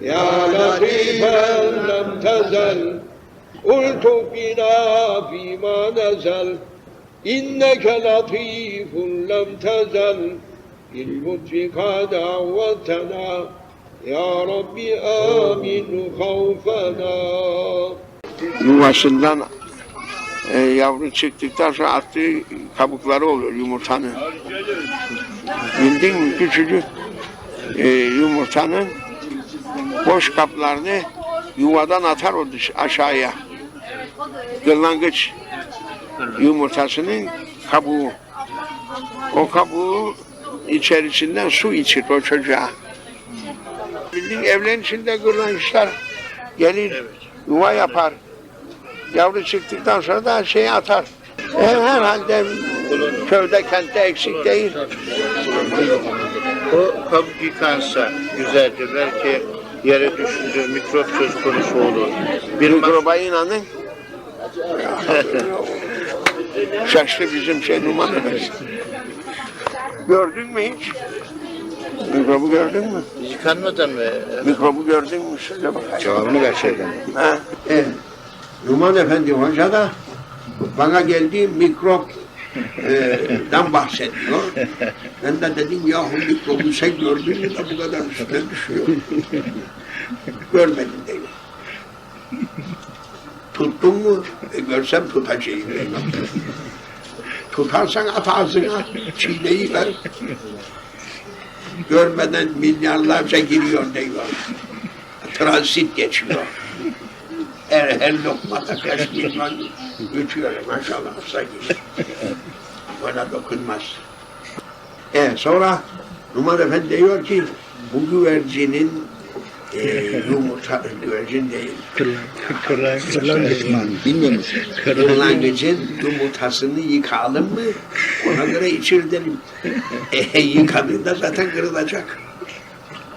يا لطيفا لم تزل قلت بنا فيما نزل إنك لطيف لم تزل باللطف قد عودتنا يا رب آمن خوفنا Yuvasından e, yavru çıktıktan sonra attığı kabukları oluyor yumurtanın. Bildin mi küçücük e, yumurtanın boş kaplarını yuvadan atar o dış, aşağıya. Kırlangıç yumurtasının kabuğu. O kabuğu içerisinden su içir o çocuğa. Bildiğin evlerin içinde kırlangıçlar gelir yuva yapar. Yavru çıktıktan sonra da şey atar. E, herhalde köyde kentte eksik değil. O kabuk yıkansa güzelce belki yere düşünce mikrop söz konusu olur. Bir Mikroba inanın. Şaştı bizim şey efendim. Gördün mü hiç? Mikrobu gördün mü? yıkanmadan mı? Mikrobu gördün mü? Söyle bakayım. Cevabını gerçekten. Ha? Evet. Numan Efendi Hoca da bana geldiği mikroptan bahsediyor. Ben de dedim yahu mikrobu sen gördün mü de bu kadar üstüne düşüyor. Görmedim dedim. Tuttun mu? E, görsem tutacağım. Tutarsan at ağzına, çiğneyi ver. Görmeden milyarlarca giriyor diyor. Transit geçiyor. Her, her lokmada kaç milyon götürüyor maşallah. Bana dokunmaz. E, sonra Numan Efendi diyor ki bu güvercinin e, yumurta güvercin değil. Bilmiyor musun? Kırlangıcın yumurtasını yıkayalım mı? Ona göre içir dedim. E, yıkadığında zaten kırılacak.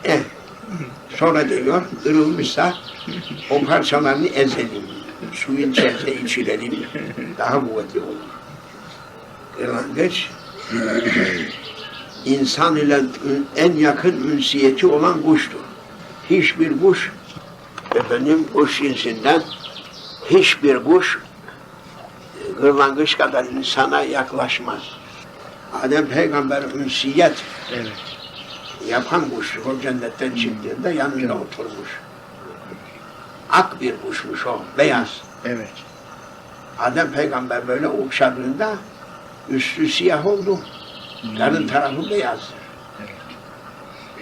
E, sonra diyor, kırılmışsa o parçalarını ezelim. Suyun içerisine içirelim. Daha kuvvetli olur. Kırlangıç insan ile en yakın ünsiyeti olan kuştur. Hiçbir kuş efendim kuş cinsinden hiçbir kuş kırlangıç kadar insana yaklaşmaz. Adem peygamber ünsiyet yapan kuş o cennetten çıktığında yanında oturmuş. Ak bir kuşmuş o, beyaz. Evet. Adem peygamber böyle okşadığında üstü siyah oldu. Karın tarafı beyaz.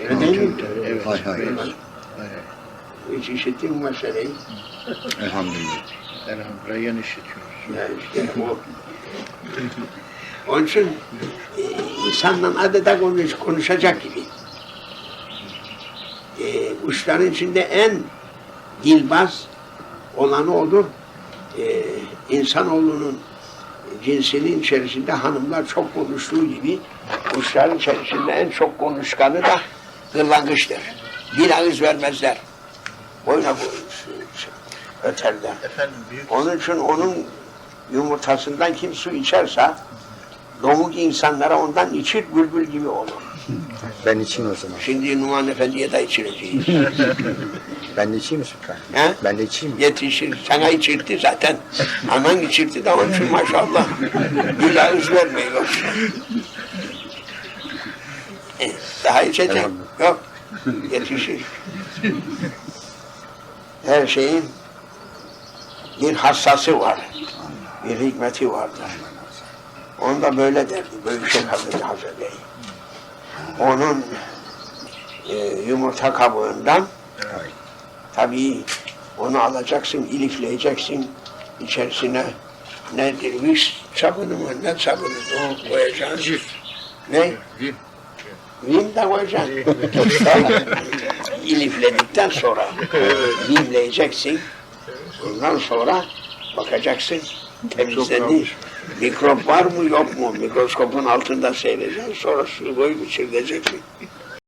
Öyle değil mi? Evet. Hay hay. Öyle. Evet. Hiç işittin mi meseleyi? Elhamdülillah. Elhamdülillah yan işitiyoruz. Yani işte o. Onun için e, insanla adeta konuş, konuşacak gibi. E, kuşların içinde en dilbaz olanı odur. E, insanoğlunun cinsinin içerisinde hanımlar çok konuştuğu gibi kuşların içerisinde en çok konuşkanı da kırlangıçtır. Bir ağız vermezler. Boyuna boyun öterler. Efendim büyük Onun için onun yumurtasından kim su içerse domuk insanlara ondan içir bülbül gibi olur. Ben içeyim o zaman. Şimdi Numan Efendi'ye de içireceğiz. Ben de içeyim mi Sultan? He? Ben de içeyim mi? Yetişir. Sana içirdi zaten. Anan içirdi de onun için maşallah. Ağız vermiyor. Eh, Daha içecek. Yok. Yetişir. Her şeyin bir hassası var. Bir hikmeti vardır. Onda böyle derdi. Böyle şey Hazreti Hazır Bey. Onun e, yumurta kabuğundan Tabii onu alacaksın, ilikleyeceksin içerisine nedir, viş sabunu mu, ne sabunu o koyacaksın. Ne? Vim. Vim de koyacaksın. İlifledikten sonra vimleyeceksin. Ondan sonra bakacaksın temizlendi. Mikrop var mı yok mu? Mikroskopun altında seyredeceksin. Sonra suyu koyup içireceksin.